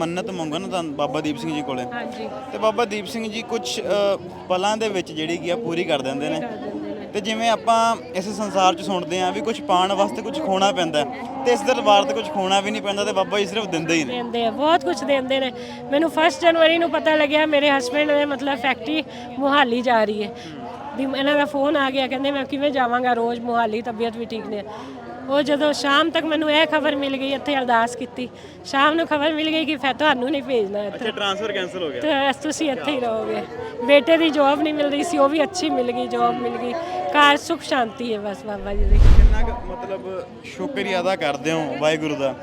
ਮੰਨਤ ਮੰਗੋ ਨਾ ਤਾਂ ਬਾਬਾ ਦੀਪ ਸਿੰਘ ਜੀ ਕੋਲੇ। ਹਾਂਜੀ। ਤੇ ਬਾਬਾ ਦੀਪ ਸਿੰਘ ਜੀ ਕੁਝ ਪਲਾਂ ਦੇ ਵਿੱਚ ਜਿਹੜੀ ਕੀ ਆ ਪੂਰੀ ਕਰ ਦਿੰਦੇ ਨੇ। ਤੇ ਜਿਵੇਂ ਆਪਾਂ ਇਸ ਸੰਸਾਰ 'ਚ ਸੁਣਦੇ ਆਂ ਵੀ ਕੁਝ ਪਾਣ ਵਾਸਤੇ ਕੁਝ ਖੋਣਾ ਪੈਂਦਾ ਤੇ ਇਸ ਦਰਬਾਰ ਤੇ ਕੁਝ ਖੋਣਾ ਵੀ ਨਹੀਂ ਪੈਂਦਾ ਤੇ ਬਾਬਾ ਜੀ ਸਿਰਫ ਦਿੰਦੇ ਹੀ ਨੇ। ਦਿੰਦੇ ਆ ਬਹੁਤ ਕੁਝ ਦਿੰਦੇ ਨੇ। ਮੈਨੂੰ 1 ਜਨਵਰੀ ਨੂੰ ਪਤਾ ਲੱਗਿਆ ਮੇਰੇ ਹਸਬੰਡ ਨੇ ਮਤਲਬ ਫੈਕਟਰੀ ਮੁਹਾਲੀ ਜਾ ਰਹੀ ਹੈ। ਵੀ ਇਹਨਾਂ ਦਾ ਫੋਨ ਆ ਗਿਆ ਕਹਿੰਦੇ ਮੈਂ ਕਿਵੇਂ ਜਾਵਾਂਗਾ ਰੋਜ਼ ਮੁਹਾਲੀ ਤਬੀਅਤ ਵੀ ਠੀਕ ਨਹੀਂ। ਉਹ ਜਦੋਂ ਸ਼ਾਮ ਤੱਕ ਮੈਨੂੰ ਇਹ ਖਬਰ ਮਿਲ ਗਈ ਇੱਥੇ ਅਰਦਾਸ ਕੀਤੀ। ਸ਼ਾਮ ਨੂੰ ਖਬਰ ਮਿਲ ਗਈ ਕਿ ਫੈ ਤੁਹਾਨੂੰ ਨਹੀਂ ਭੇਜਣਾ ਇੱਥੇ। ਅੱਛਾ ਟ੍ਰਾਂਸਫਰ ਕੈਨਸਲ ਹੋ ਗਿਆ। ਤੇ ਤੁਸੀਂ ਇੱਥੇ ਹੀ ਰਹੋਗੇ। ਬੇਟੇ ਦੀ ਜੌਬ ਨਹੀਂ ਮਿਲ ਰਹੀ ਸੀ ਉਹ ਵੀ ਅੱਛੀ ਮਿਲ ਗਈ ਜੌਬ ਮਿਲ ਗਈ। ਘਰ ਸੁਖ ਸ਼ਾਂਤੀ ਹੈ ਬਸ ਬਾਬਾ ਜੀ ਦੀ। ਕਿੰਨਾ ਕੁ ਮਤਲਬ ਸ਼ੁਕਰੀਆ ਅਦਾ ਕਰਦੇ ਹੋ ਵਾਹਿਗੁਰੂ ਦਾ।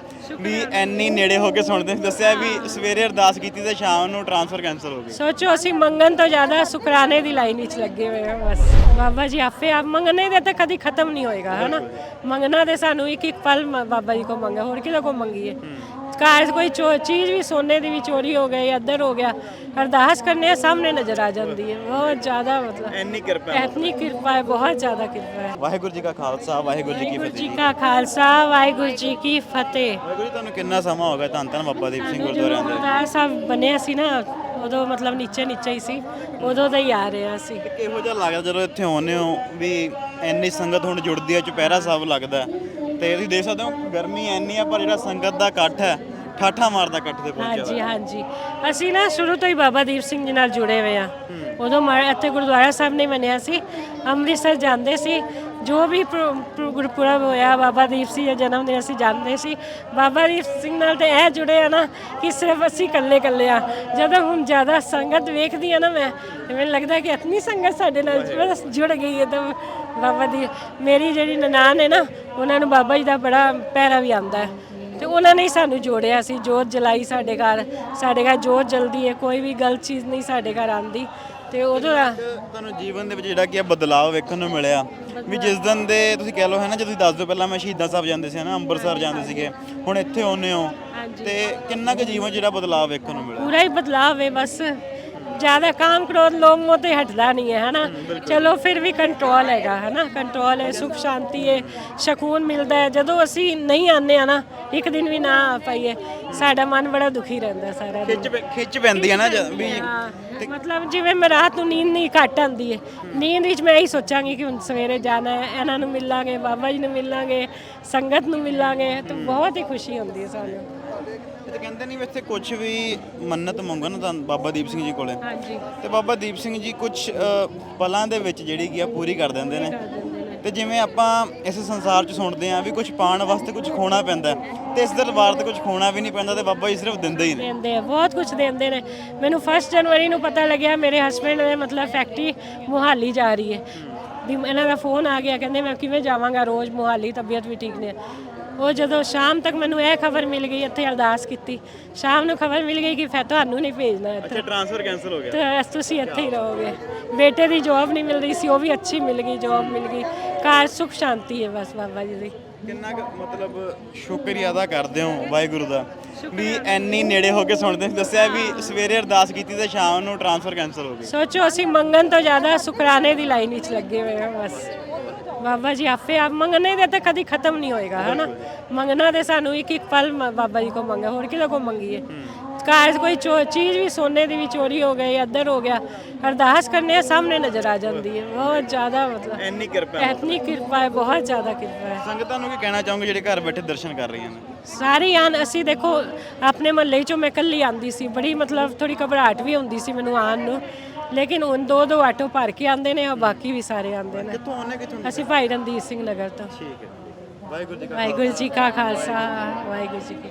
ਵੀ ਐਨੀ ਨੇੜੇ ਹੋ ਕੇ ਸੁਣਦੇ ਦੱਸਿਆ ਵੀ ਸਵੇਰੇ ਅਰਦਾਸ ਕੀਤੀ ਤੇ ਸ਼ਾਮ ਨੂੰ ਟ੍ਰਾਂਸਫਰ ਕੈਨਸਲ ਹੋ ਗਈ। ਸੋਚੋ, ਅਸੀਂ ਮੰਗਣ ਤੋਂ ਜ਼ਿਆਦਾ ਸ਼ੁਕਰਾਨੇ ਦੀ ਲਾਈਨ ਵਿੱਚ ਲੱਗੇ ਹੋਏ ਹਾਂ, ਬਸ। ਬਾਬਾ ਜੀ, ਆਪੇ ਆਪ ਮੰਗਣੇ ਦੇ ਤਾਂ ਕਦੀ ਖਤਮ ਨਹੀਂ ਹੋਏਗਾ, ਹਨਾ? ਮੰਗਣਾ ਦੇ ਸਾਨੂੰ ਇੱਕ ਇੱਕ ਪਲ ਬਾਬਾ ਜੀ ਕੋ ਮੰਗਾ ਹੋਰ ਕਿਹਦੇ ਕੋ ਮੰਗੀਏ? ਕਾਰ ਕੋਈ ਚੋ- ਚੀਜ਼ ਵੀ ਸੋਨੇ ਦੀ ਵੀ ਚੋਰੀ ਹੋ ਗਈ ਇੱਧਰ ਹੋ ਗਿਆ ਅਰਦਾਸ ਕਰਨੇ ਸਾਹਮਣੇ ਨਜ਼ਰ ਆ ਜਾਂਦੀ ਹੈ। ਬਹੁਤ ਜ਼ਿਆਦਾ ਮਤਲਬ ਐਨੀ ਕਿਰਪਾ ਹੈ। ਇਤਨੀ ਕਿਰਪਾ ਹੈ ਬਹੁਤ ਜ਼ਿਆਦਾ ਕਿਰਪਾ ਹੈ। ਵਾਹਿਗੁਰੂ ਜੀ ਕਾ ਖਾਲਸਾ ਵਾਹਿਗੁਰੂ ਜੀ ਕੀ ਵਾਹਿਗੁਰੂ ਫਤਿਹ। ਜੀ ਕਾ ਖਾਲਸਾ ਵਾਹਿਗੁਰੂ ਜੀ ਕੀ ਫਤਿਹ। ਵਾਹਿਗੁਰੂ ਜੀ ਤੁਹਾਨੂੰ ਕਿੰਨਾ ਸਮਾਂ ਹੋ ਗਿਆ ਧੰਨ ਧੰਨ ਬਾਬਾ ਦੀਪ ਸਿੰਘ ਗੁਰਦੁਆਰੇ ਆਂਦੇ ਗੁਰਦੁਆਰਾ ਸਾਹਿਬ ਬਣਿਆ ਸੀ ਨਾ ਉਦੋਂ ਮਤਲਬ ਨੀਚੇ ਨੀਚੇ ਹੀ ਸੀ ਉਦੋਂ ਦਾ ਹੀ ਆ ਰਿਹਾ ਸੀ। ਕਿਹੋ ਜਿਹਾ ਲੱਗਦਾ ਜਦੋਂ ਇੱਥੇ ਆਉਂਦੇ ਹੋ ਵੀ ਇੰਨੀ ਸੰਗਤ ਹੁਣ ਜੁੜਦੀ ਹੈ ਚੁਪਹਿਰਾ ਸਾਹਿਬ ਲੱਗਦਾ ਹੈ। ਤੇ ਤੁਸੀਂ ਦੇਖ ਸਕਦੇ ਹੋ। ਗਰਮੀ ਇੰਨੀ ਆ ਪਰ ਜਿਹੜਾ ਸੰਗਤ ਦਾ ਇਕੱਠ ਹੈ ਠਾਠਾ ਮਾਰਦਾ ਇਕੱਠ ਤੇ ਪਹੁੰਚਿਆ ਹਾਂਜੀ ਹਾਂਜੀ। ਅਸੀਂ ਨਾ ਸ਼ੁਰੂ ਤੋਂ ਹੀ ਬਾਬਾ ਦੀਪ ਸਿੰਘ ਜੀ ਨਾਲ ਜੁੜੇ ਹੋਏ ਆ। ਉਦੋਂ ਮੈਂ ਇੱਥੇ ਗੁਰਦੁਆਰਾ ਸਾਹਿਬ ਨਹੀਂ ਬਣਿਆ ਸੀ। ਅੰਮ੍ਰਿਤਸਰ ਜਾਂਦੇ ਸੀ। ਜੋ ਵੀ ਪ੍ਰੋ- ਪ੍ਰੋ- ਗੁਰਪੁਰਬ ਹੋਇਆ ਬਾਬਾ ਦੀਪ ਸਿੰਘ ਦਾ ਜਨਮ ਦਿਨ ਅਸੀਂ ਜਾਂਦੇ ਸੀ। ਬਾਬਾ ਦੀਪ ਸਿੰਘ ਨਾਲ ਤੇ ਇਹ ਜੁੜੇ ਆ ਨਾ ਕਿ ਸਿਰਫ ਅਸੀਂ ਇਕੱਲੇ ਇਕੱਲੇ ਆ। ਜਦੋਂ ਹੁਣ ਜ਼ਿਆਦਾ ਸੰਗਤ ਵੇਖਦੀ ਆ ਨਾ ਮੈਂ ਤੇ ਮੈਨੂੰ ਲੱਗਦਾ ਕਿ ਇਤਨੀ ਸੰਗਤ ਸਾਡੇ ਨਾਲ ਬਸ ਜੁੜ ਗਈ ਹੈ ਤਾਂ ਬਾਬਾ ਦੀ ਮੇਰੀ ਜਿਹੜੀ ਨਨਾਣ ਹੈ ਨਾ ਉਹਨਾਂ ਨੂੰ ਬਾਬਾ ਜੀ ਦਾ ਬੜਾ ਪਹਿਰਾ ਵੀ ਆਉਂਦਾ ਹੈ। ਤੇ ਉਹਨਾਂ ਨੇ ਹੀ ਸਾਨੂੰ ਜੋੜਿਆ ਸੀ ਜੋਤ ਜਲਾਈ ਸਾਡੇ ਘਰ ਸਾਡੇ ਘਰ ਜੋਤ ਜਲਦੀ ਹੈ ਕੋਈ ਵੀ ਗਲਤ ਚੀਜ਼ ਨਹੀਂ ਸਾਡੇ ਘਰ ਆਂਦੀ ਤੇ ਉਦੋਂ ਤੁਹਾਨੂੰ ਜੀਵਨ ਦੇ ਵਿੱਚ ਜਿਹੜਾ ਕੀ ਬਦਲਾਅ ਵੇਖਣ ਨੂੰ ਮਿਲਿਆ ਵੀ ਜਿਸ ਦਿਨ ਦੇ ਤੁਸੀਂ ਕਹਿ ਲਓ ਹੈ ਨਾ ਜਦੋਂ ਤੁਸੀਂ ਦੱਸ ਦਿਓ ਪਹਿਲਾਂ ਮੈਂ ਸ਼ਹੀਦਾਂ ਸਾਹਿਬ ਜਾਂਦੇ ਸੀ ਨਾ ਅੰਮ੍ਰਿਤਸਰ ਜਾਂਦੇ ਸੀਗੇ ਹੁਣ ਇੱਥੇ ਆਉਂਦੇ ਹੋ ਤੇ ਕਿੰਨਾ ਕੁ ਜੀਵਨ ਜਿਹੜਾ ਬਦਲਾਅ ਵੇਖਣ ਨੂੰ ਮਿਲਿਆ? ਪੂਰਾ ਹੀ ਬਦਲਾਵ ਹੈ ਬਸ। ਜ਼ਿਆਦਾ ਕੰਮ ਕ੍ਰੋਧ ਲੋਭ ਮੋਹ ਤੇ ਹਟਦਾ ਨਹੀਂ ਹੈ ਹਨਾ? ਚਲੋ ਫਿਰ ਵੀ ਕੰਟਰੋਲ ਹੈਗਾ ਹਨਾ? ਕੰਟਰੋਲ ਹੈ ਸੁਖ ਸ਼ਾਂਤੀ ਹੈ ਸਕੂਨ ਮਿਲਦਾ ਹੈ। ਜਦੋਂ ਅਸੀਂ ਨਹੀਂ ਆਨੇ ਆ ਨਾ ਇੱਕ ਦਿਨ ਵੀ ਨਾ ਆ ਪਾਈਏ ਸਾਡਾ ਮਨ ਬੜਾ ਦੁਖੀ ਰਹਿੰਦਾ ਸਾਰਾ ਦਿਨ। ਖਿੱਚ ਖਿੱਚ ਪੈਂਦੀ ਹੈ ਨਾ ਜਦ ਵੀ ਹਾਂ, ਮਤਲਬ ਜਿਵੇਂ ਮੈਂ ਰਾਤ ਨੂੰ ਨੀਂਦ ਨਹੀਂ ਘੱਟ ਆਉਂਦੀ ਹੈ ਨੀਂਦ ਵਿੱਚ ਮੈਂ ਇਹੀ ਸੋਚਾਂਗੀ ਕਿ ਹੁਣ ਸਵੇਰੇ ਜਾਣਾ ਹੈ ਇਹਨਾਂ ਨੂੰ ਮਿਲਾਂਗੇ ਬਾਬਾ ਜੀ ਨੂੰ ਮਿਲਾਂਗੇ ਸੰਗਤ ਨੂੰ ਮਿਲਾਂਗੇ ਤਾਂ ਬਹੁਤ ਹੀ ਖੁਸ਼ੀ ਹੁੰਦੀ ਹੈ ਸਾਨੂੰ। ਇਹ ਤਾਂ ਕਹਿੰਦੇ ਨਹੀਂ ਵੀ ਇੱਥੇ ਕੁਝ ਵੀ ਮੰਨਤ ਮੰਗੋ ਨਾ ਤਾਂ ਬਾਬਾ ਦੀਪ ਸਿੰਘ ਜੀ ਕੋਲੇ। ਹਾਂਜੀ। ਤੇ ਬਾਬਾ ਦੀਪ ਸਿੰਘ ਜੀ ਕੁਝ ਪਲਾਂ ਦੇ ਵਿੱਚ ਜਿਹੜੀ ਕੀ ਆ ਪੂਰੀ ਕਰ ਦਿੰਦੇ ਨੇ। ਤੇ ਜਿਵੇਂ ਆਪਾਂ ਇਸ ਸੰਸਾਰ 'ਚ ਸੁਣਦੇ ਆਂ ਵੀ ਕੁਝ ਪਾਣ ਵਾਸਤੇ ਕੁਝ ਖੋਣਾ ਪੈਂਦਾ ਤੇ ਇਸ ਦਰਬਾਰ ਤੇ ਕੁਝ ਖੋਣਾ ਵੀ ਨਹੀਂ ਪੈਂਦਾ ਤੇ ਬਾਬਾ ਜੀ ਸਿਰਫ ਦਿੰਦੇ ਹੀ ਨੇ। ਦਿੰਦੇ ਆ ਬਹੁਤ ਕੁਝ ਦਿੰਦੇ ਨੇ। ਮੈਨੂੰ 1 ਜਨਵਰੀ ਨੂੰ ਪਤਾ ਲੱਗਿਆ ਮੇਰੇ ਹਸਬੰਡ ਨੇ ਮਤਲਬ ਫੈਕਟਰੀ ਮੁਹਾਲੀ ਜਾ ਰਹੀ ਹੈ। ਵੀ ਇਹਨਾਂ ਦਾ ਫੋਨ ਆ ਗਿਆ ਕਹਿੰਦੇ ਮੈਂ ਕਿਵੇਂ ਜਾਵਾਂਗਾ ਰੋਜ਼ ਮੁਹਾਲੀ ਤਬੀਅਤ ਵੀ ਠੀਕ ਨਹੀਂ। ਉਹ ਜਦੋਂ ਸ਼ਾਮ ਤੱਕ ਮੈਨੂੰ ਇਹ ਖਬਰ ਮਿਲ ਗਈ ਇੱਥੇ ਅਰਦਾਸ ਕੀਤੀ। ਸ਼ਾਮ ਨੂੰ ਖਬਰ ਮਿਲ ਗਈ ਕਿ ਫੈ ਤੁਹਾਨੂੰ ਨਹੀਂ ਭੇਜਣਾ ਇੱਥੇ। ਅੱਛਾ ਟ੍ਰਾਂਸਫਰ ਕੈਨਸਲ ਹੋ ਗਿਆ। ਤੇ ਤੁਸੀਂ ਇੱਥੇ ਹੀ ਰਹੋਗੇ। ਬੇਟੇ ਦੀ ਜੌਬ ਨਹੀਂ ਮਿਲ ਰਹੀ ਸੀ ਉਹ ਵੀ ਅੱਛੀ ਮਿਲ ਗਈ ਜੌਬ ਮਿਲ ਗਈ। ਘਰ ਸੁਖ ਸ਼ਾਂਤੀ ਹੈ ਬਸ ਬਾਬਾ ਜੀ ਦੀ। ਕਿੰਨਾ ਕੁ ਮਤਲਬ ਸ਼ੁਕਰੀਆ ਅਦਾ ਕਰਦੇ ਹੋ ਵਾਹਿਗੁਰੂ ਦਾ? ਵੀ ਐਨੀ ਨੇੜੇ ਹੋ ਕੇ ਸੁਣਦੇ। ਦੱਸਿਆ ਵੀ ਸਵੇਰੇ ਅਰਦਾਸ ਕੀਤੀ ਤੇ ਸ਼ਾਮ ਨੂੰ ਟ੍ਰਾਂਸਫਰ ਕੈਨਸਲ ਹੋ ਗਈ ਸੋਚੋ ਅਸੀਂ ਮੰਗਣ ਤੋਂ ਜ਼ਿਆਦਾ ਸ਼ੁਕਰਾਨੇ ਦੀ ਲਾਈਨ ਵਿੱਚ ਲੱਗੇ ਹੋਏ ਹਾਂ ਬਸ। ਬਾਬਾ ਜੀ ਆਪੇ ਆਪ ਮੰਗਣੇ ਦੇ ਤਾਂ ਕਦੀ ਖਤਮ ਨਹੀਂ ਹੋਏਗਾ ਹਨਾ? ਮੰਗਣਾ ਦੇ ਸਾਨੂੰ ਇੱਕ ਇੱਕ ਪਲ ਮ- ਬਾਬਾ ਜੀ ਕੋ ਮੰਗਾ ਹੋਰ ਕਿਹਦੇ ਕੋ ਮੰਗੀਏ? ਕਾਰ ਕੋਈ ਚੀਜ਼ ਵੀ ਸੋਨੇ ਦੀ ਵੀ ਚੋਰੀ ਹੋ ਗਈ ਇੱਧਰ ਹੋ ਗਿਆ ਅਰਦਾਸ ਕਰਨੇ ਸਾਹਮਣੇ ਨਜ਼ਰ ਆ ਜਾਂਦੀ ਹੈ। ਬਹੁਤ ਜ਼ਿਆਦਾ ਮਤਲਬ ਐਨੀ ਕਿਰਪਾ ਹੈ। ਇਤਨੀ ਕਿਰਪਾ ਹੈ ਬਹੁਤ ਜ਼ਿਆਦਾ ਕਿਰਪਾ ਹੈ। ਸੰਗਤਾਂ ਨੂੰ ਕੀ ਕਹਿਣਾ ਚਾਹੋਗੇ ਜਿਹੜੇ ਘਰ ਬੈਠੇ ਦਰਸ਼ਨ ਕਰ ਰਹੀਆਂ ਨੇ? ਸਾਰੀ ਆਨ ਅਸੀਂ ਦੇਖੋ ਆਪਣੇ ਮਹੱਲੇ ਚੋਂ ਮੈਂ ਇਕੱਲੀ ਆਂਦੀ ਸੀ ਬੜੀ ਮਤਲਬ ਥੋੜੀ ਘਬਰਾਹਟ ਵੀ ਹੁੰਦੀ ਸੀ ਮੈਨੂੰ ਆਉਣ ਨੂੰ। ਲੇਕਿਨ ਹੁਣ ਦੋ ਦੋ ਆਟੋ ਭਰ ਕੇ ਆਂਦੇ ਨੇ ਔਰ ਬਾਕੀ ਵੀ ਸਾਰੇ ਆਂਦੇ ਨੇ। ਕਿੱਥੋਂ ਆਉਣੇ ਕਿੱਥੋਂ ਅਸੀਂ ਭਾਈ ਰਣਦੀਪ ਸਿੰਘ ਨਗਰ ਤੋਂ। ਠੀਕ ਹੈ ਵਾਹਿਗੁਰੂ ਜੀ ਕਾ ਵਾਹਿਗੁਰੂ ਜੀ ਕਾ ਖਾਲਸਾ ਵਾਹਿਗੁਰੂ ਜੀ ਕੀ